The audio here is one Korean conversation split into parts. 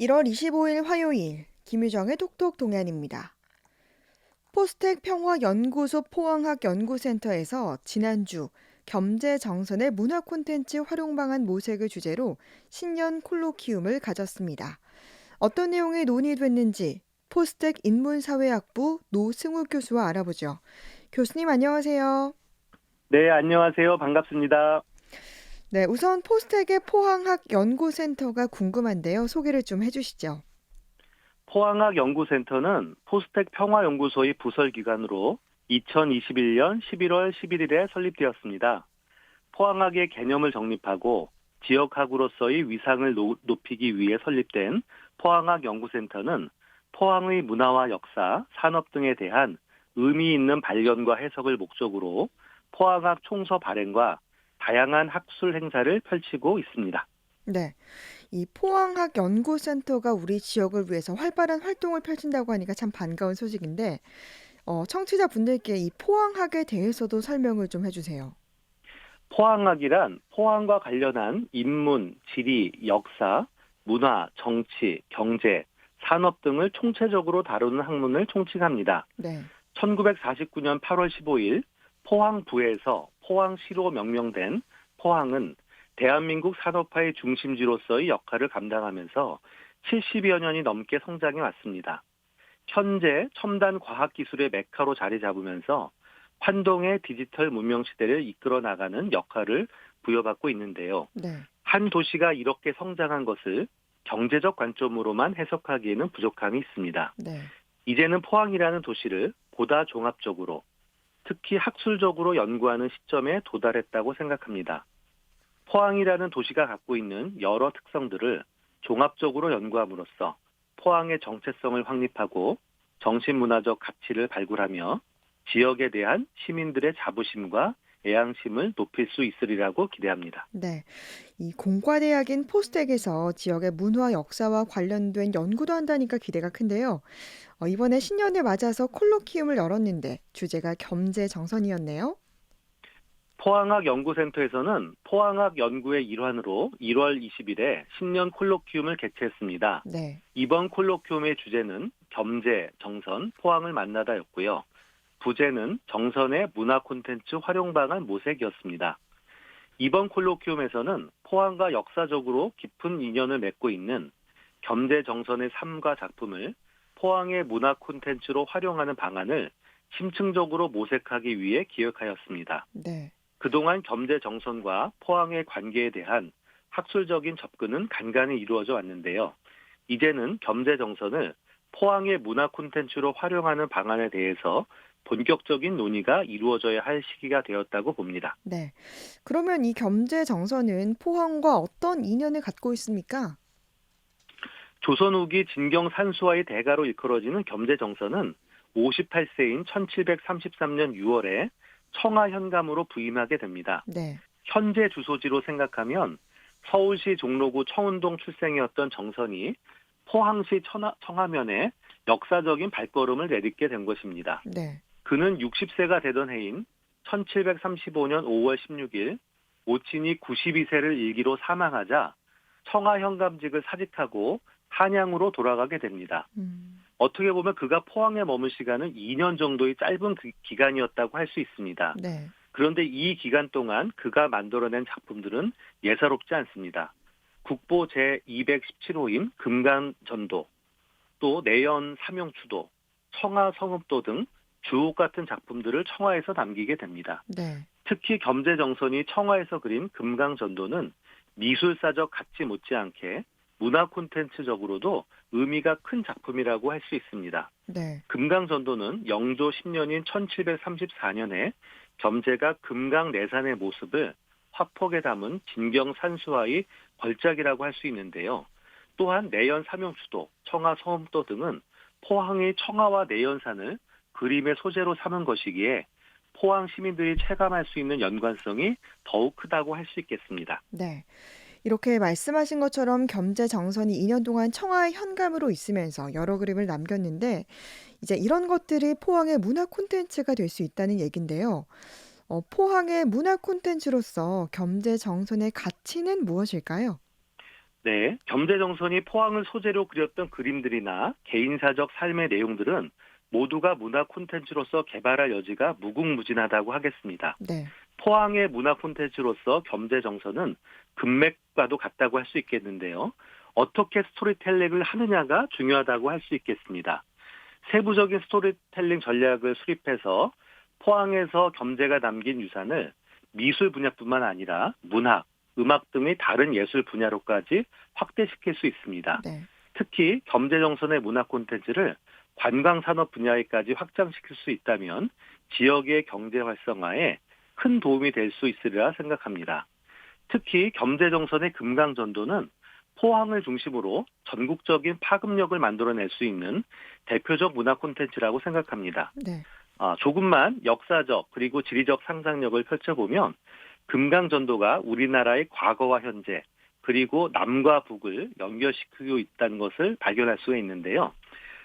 1월 25일 화요일 김유정의 톡톡 동안입니다. 포스텍 평화연구소 포항학연구센터에서 지난주 겸재 정선의 문화 콘텐츠 활용 방안 모색을 주제로 신년 콜로키움을 가졌습니다. 어떤 내용이 논의됐는지 포스텍 인문사회학부 노승우 교수와 알아보죠. 교수님 안녕하세요. 네, 안녕하세요. 반갑습니다. 네, 우선 포스텍의 포항학 연구센터가 궁금한데요. 소개를 좀 해주시죠. 포항학 연구센터는 포스텍 평화연구소의 부설 기관으로 2021년 11월 11일에 설립되었습니다. 포항학의 개념을 정립하고 지역학으로서의 위상을 노, 높이기 위해 설립된 포항학 연구센터는 포항의 문화와 역사, 산업 등에 대한 의미 있는 발견과 해석을 목적으로 포항학 총서 발행과 다양한 학술 행사를 펼치고 있습니다. 네. 이 포항학 연구센터가 우리 지역을 위해서 활발한 활동을 펼친다고 하니까 참 반가운 소식인데, 어, 청취자분들께 이 포항학에 대해서도 설명을 좀 해주세요. 포항학이란 포항과 관련한 인문, 지리, 역사, 문화, 정치, 경제, 산업 등을 총체적으로 다루는 학문을 총칭합니다. 네. 1949년 8월 15일 포항부에서 포항시로 명명된 포항은 대한민국 산업화의 중심지로서의 역할을 감당하면서 70여 년이 넘게 성장해 왔습니다. 현재 첨단 과학기술의 메카로 자리 잡으면서 환동의 디지털 문명 시대를 이끌어 나가는 역할을 부여받고 있는데요. 네. 한 도시가 이렇게 성장한 것을 경제적 관점으로만 해석하기에는 부족함이 있습니다. 네. 이제는 포항이라는 도시를 보다 종합적으로 특히 학술적으로 연구하는 시점에 도달했다고 생각합니다. 포항이라는 도시가 갖고 있는 여러 특성들을 종합적으로 연구함으로써 포항의 정체성을 확립하고 정신문화적 가치를 발굴하며 지역에 대한 시민들의 자부심과 애양심을 높일 수 있으리라고 기대합니다. 네. 이 공과대학인 포스텍에서 지역의 문화 역사와 관련된 연구도 한다니까 기대가 큰데요. 어, 이번에 신년을 맞아서 콜로키움을 열었는데 주제가 겸재 정선이었네요. 포항학 연구센터에서는 포항학 연구의 일환으로 1월 20일에 신년 콜로키움을 개최했습니다. 네. 이번 콜로키움의 주제는 겸재, 정선, 포항을 만나다였고요. 부제는 정선의 문화 콘텐츠 활용 방안 모색이었습니다. 이번 콜로키움에서는 포항과 역사적으로 깊은 인연을 맺고 있는 겸재 정선의 삶과 작품을 포항의 문화 콘텐츠로 활용하는 방안을 심층적으로 모색하기 위해 기획하였습니다. 네. 그동안 겸재 정선과 포항의 관계에 대한 학술적인 접근은 간간히 이루어져 왔는데요. 이제는 겸재 정선을 포항의 문화 콘텐츠로 활용하는 방안에 대해서 본격적인 논의가 이루어져야 할 시기가 되었다고 봅니다. 네. 그러면 이 겸재정선은 포항과 어떤 인연을 갖고 있습니까? 조선 후기 진경 산수와의 대가로 일컬어지는 겸재정선은 58세인 1733년 6월에 청하 현감으로 부임하게 됩니다. 네. 현재 주소지로 생각하면 서울시 종로구 청운동 출생이었던 정선이 포항시 청하, 청하면에 역사적인 발걸음을 내딛게 된 것입니다. 네. 그는 60세가 되던 해인 1735년 5월 16일 오친이 92세를 일기로 사망하자 청하 현감직을 사직하고 한양으로 돌아가게 됩니다. 음. 어떻게 보면 그가 포항에 머문 시간은 2년 정도의 짧은 그 기간이었다고 할 수 있습니다. 네. 그런데 이 기간 동안 그가 만들어낸 작품들은 예사롭지 않습니다. 국보 제217호인 금강전도, 또 내연 삼용추도, 청하 성읍도 등 주옥 같은 작품들을 청하에서 남기게 됩니다. 네. 특히 겸재정선이 청하에서 그린 금강전도는 미술사적 가치 못지않게 문화 콘텐츠적으로도 의미가 큰 작품이라고 할 수 있습니다. 네. 금강전도는 영조 10년인 1734년에 겸재가 금강 내산의 모습을 화폭에 담은 진경 산수와의 걸작이라고 할 수 있는데요. 또한 내연 삼용수도, 청하 서음도 등은 포항의 청하와 내연산을 그림의 소재로 삼은 것이기에 포항 시민들이 체감할 수 있는 연관성이 더욱 크다고 할 수 있겠습니다. 네. 이렇게 말씀하신 것처럼 겸재 정선이 2년 동안 청하의 현감으로 있으면서 여러 그림을 남겼는데 이제 이런 것들이 포항의 문화 콘텐츠가 될 수 있다는 얘긴데요. 어, 포항의 문화 콘텐츠로서 겸재 정선의 가치는 무엇일까요? 네, 겸재 정선이 포항을 소재로 그렸던 그림들이나 개인사적 삶의 내용들은 모두가 문화 콘텐츠로서 개발할 여지가 무궁무진하다고 하겠습니다. 네. 포항의 문화 콘텐츠로서 겸재정선은 금맥과도 같다고 할 수 있겠는데요. 어떻게 스토리텔링을 하느냐가 중요하다고 할 수 있겠습니다. 세부적인 스토리텔링 전략을 수립해서 포항에서 겸재가 남긴 유산을 미술 분야뿐만 아니라 문학, 음악 등의 다른 예술 분야로까지 확대시킬 수 있습니다. 네. 특히 겸재 정선의 문화 콘텐츠를 관광 산업 분야에까지 확장시킬 수 있다면 지역의 경제 활성화에 큰 도움이 될 수 있으리라 생각합니다. 특히 겸재 정선의 금강 전도는 포항을 중심으로 전국적인 파급력을 만들어낼 수 있는 대표적 문화 콘텐츠라고 생각합니다. 네. 아, 조금만 역사적 그리고 지리적 상상력을 펼쳐보면 금강 전도가 우리나라의 과거와 현재 그리고 남과 북을 연결시키고 있다는 것을 발견할 수가 있는데요.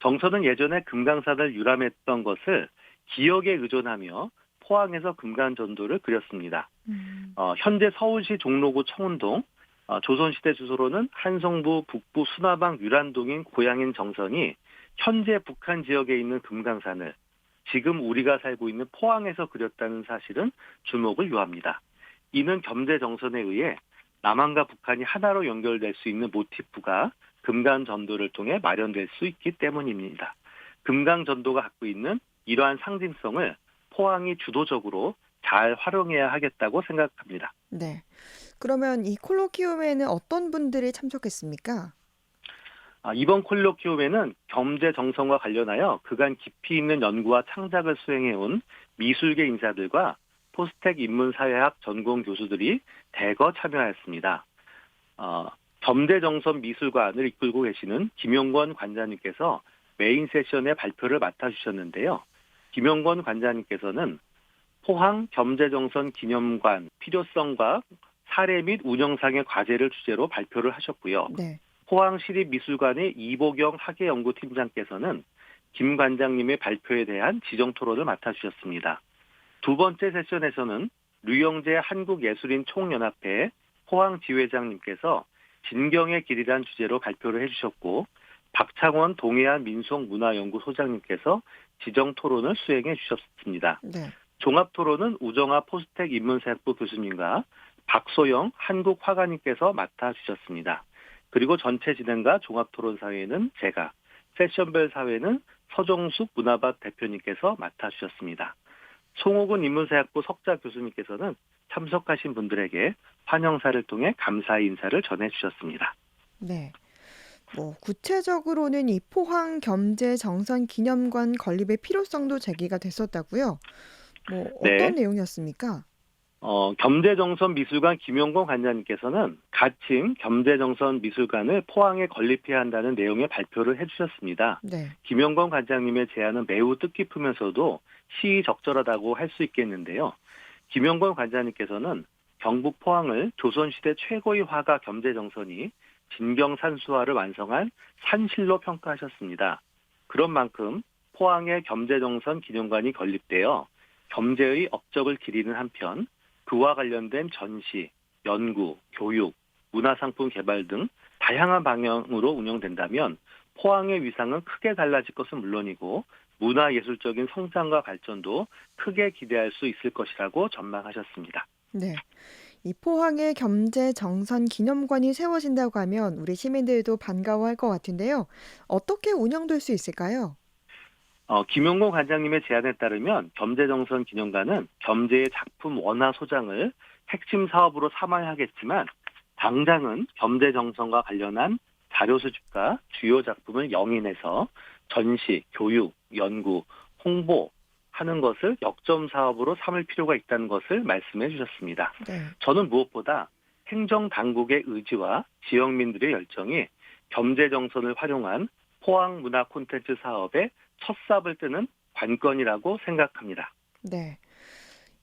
정선은 예전에 금강산을 유람했던 것을 기억에 의존하며 포항에서 금강전도를 그렸습니다. 음, 어, 현재 서울시 종로구 청운동, 어, 조선시대 주소로는 한성부 북부 수나방 유란동인 고향인 정선이 현재 북한 지역에 있는 금강산을 지금 우리가 살고 있는 포항에서 그렸다는 사실은 주목을 요합니다. 이는 겸재 정선에 의해 남한과 북한이 하나로 연결될 수 있는 모티프가 금강 전도를 통해 마련될 수 있기 때문입니다. 금강 전도가 갖고 있는 이러한 상징성을 포항이 주도적으로 잘 활용해야 하겠다고 생각합니다. 네. 그러면 이 콜로키움에는 어떤 분들이 참석했습니까? 아, 이번 콜로키움에는 경제 정성과 관련하여 그간 깊이 있는 연구와 창작을 수행해온 미술계 인사들과 포스텍 인문사회학 전공 교수들이 대거 참여하였습니다. 어, 겸재정선 미술관을 이끌고 계시는 김용권 관장님께서 메인 세션의 발표를 맡아주셨는데요. 김용권 관장님께서는 포항 겸재정선 기념관 필요성과 사례 및 운영상의 과제를 주제로 발표를 하셨고요. 네. 포항시립미술관의 이보경 학예연구팀장께서는 김 관장님의 발표에 대한 지정 토론을 맡아주셨습니다. 두 번째 세션에서는 류영재 한국예술인 총연합회 포항 지회장님께서 진경의 길이란 주제로 발표를 해주셨고 박창원 동해안 민속문화연구소장님께서 지정 토론을 수행해 주셨습니다. 네. 종합 토론은 우정아 포스텍 인문사학부 교수님과 박소영 한국 화가님께서 맡아 주셨습니다. 그리고 전체 진행과 종합 토론 사회는 제가, 세션별 사회는 서정숙 문화밭 대표님께서 맡아 주셨습니다. 송옥은 인문사학부 석자 교수님께서는 참석하신 분들에게 환영사를 통해 감사의 인사를 전해주셨습니다. 네. 뭐 구체적으로는 이 포항 겸재 정선 기념관 건립의 필요성도 제기가 됐었다고요. 뭐 네. 어떤 내용이었습니까? 어, 겸재정선 미술관 김용건 관장님께서는 가칭 겸재정선 미술관을 포항에 건립해야 한다는 내용의 발표를 해주셨습니다. 네. 김영건 관장님의 제안은 매우 뜻깊으면서도 시의적절하다고 할 수 있겠는데요. 김영건 관장님께서는 경북 포항을 조선시대 최고의 화가 겸재정선이 진경산수화를 완성한 산실로 평가하셨습니다. 그런 만큼 포항의 겸재정선 기념관이 건립되어 겸재의 업적을 기리는 한편 그와 관련된 전시, 연구, 교육, 문화상품 개발 등 다양한 방향으로 운영된다면 포항의 위상은 크게 달라질 것은 물론이고 문화예술적인 성장과 발전도 크게 기대할 수 있을 것이라고 전망하셨습니다. 네. 이 포항에 겸재 정선 기념관이 세워진다고 하면 우리 시민들도 반가워할 것 같은데요. 어떻게 운영될 수 있을까요? 어, 김용곤 관장님의 제안에 따르면 겸재정선 기념관은 겸재의 작품 원화 소장을 핵심 사업으로 삼아야 하겠지만 당장은 겸재정선과 관련한 자료 수집과 주요 작품을 영인해서 전시, 교육, 연구, 홍보 하는 것을 역점 사업으로 삼을 필요가 있다는 것을 말씀해 주셨습니다. 네. 저는 무엇보다 행정 당국의 의지와 지역민들의 열정이 겸재 정선을 활용한 포항 문화 콘텐츠 사업의 첫 삽을 뜨는 관건이라고 생각합니다. 네.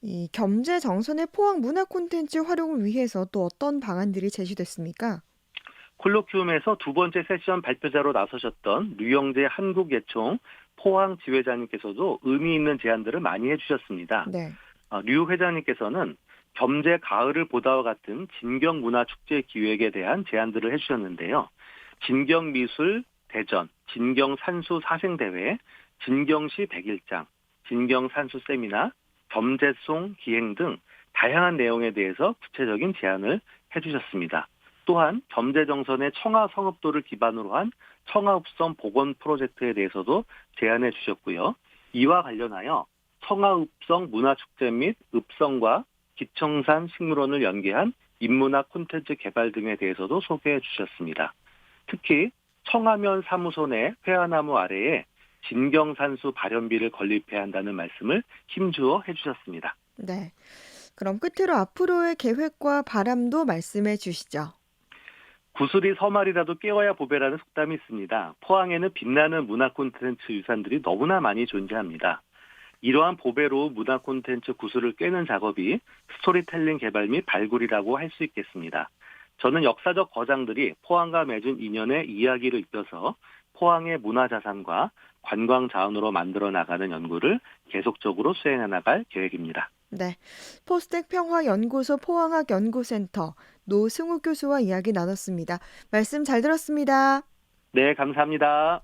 이 겸재 정선의 포항 문화 콘텐츠 활용을 위해서 또 어떤 방안들이 제시됐습니까? 콜로키움에서 두 번째 세션 발표자로 나서셨던 류영재 한국예총 포항 지회장님께서도 의미 있는 제안들을 많이 해주셨습니다. 네. 어, 류 회장님께서는 겸재 가을을 보다와 같은 진경 문화 축제 기획에 대한 제안들을 해주셨는데요. 진경 미술 대전, 진경 산수 사생 대회, 진경시 백일장, 진경 산수 세미나, 겸재송 기행 등 다양한 내용에 대해서 구체적인 제안을 해주셨습니다. 또한 겸재 정선의 청하 성읍도를 기반으로 한 청하읍성 복원 프로젝트에 대해서도 제안해 주셨고요. 이와 관련하여 청하읍성 문화축제 및 읍성과 기청산 식물원을 연계한 인문학 콘텐츠 개발 등에 대해서도 소개해 주셨습니다. 특히 청하면 사무소 내 회화나무 아래에 진경산수 발현비를 건립해야 한다는 말씀을 힘주어 해주셨습니다. 네. 그럼 끝으로 앞으로의 계획과 바람도 말씀해 주시죠. 구슬이 서말이라도 깨워야 보배라는 속담이 있습니다. 포항에는 빛나는 문화 콘텐츠 유산들이 너무나 많이 존재합니다. 이러한 보배로 문화 콘텐츠 구슬을 꿰는 작업이 스토리텔링 개발 및 발굴이라고 할 수 있겠습니다. 저는 역사적 거장들이 포항과 맺은 인연의 이야기를 잇어서 포항의 문화자산과 관광 자원으로 만들어 나가는 연구를 계속적으로 수행해 나갈 계획입니다. 네. 포스텍 평화연구소 포항학 연구센터 노승우 교수와 이야기 나눴습니다. 말씀 잘 들었습니다. 네, 감사합니다.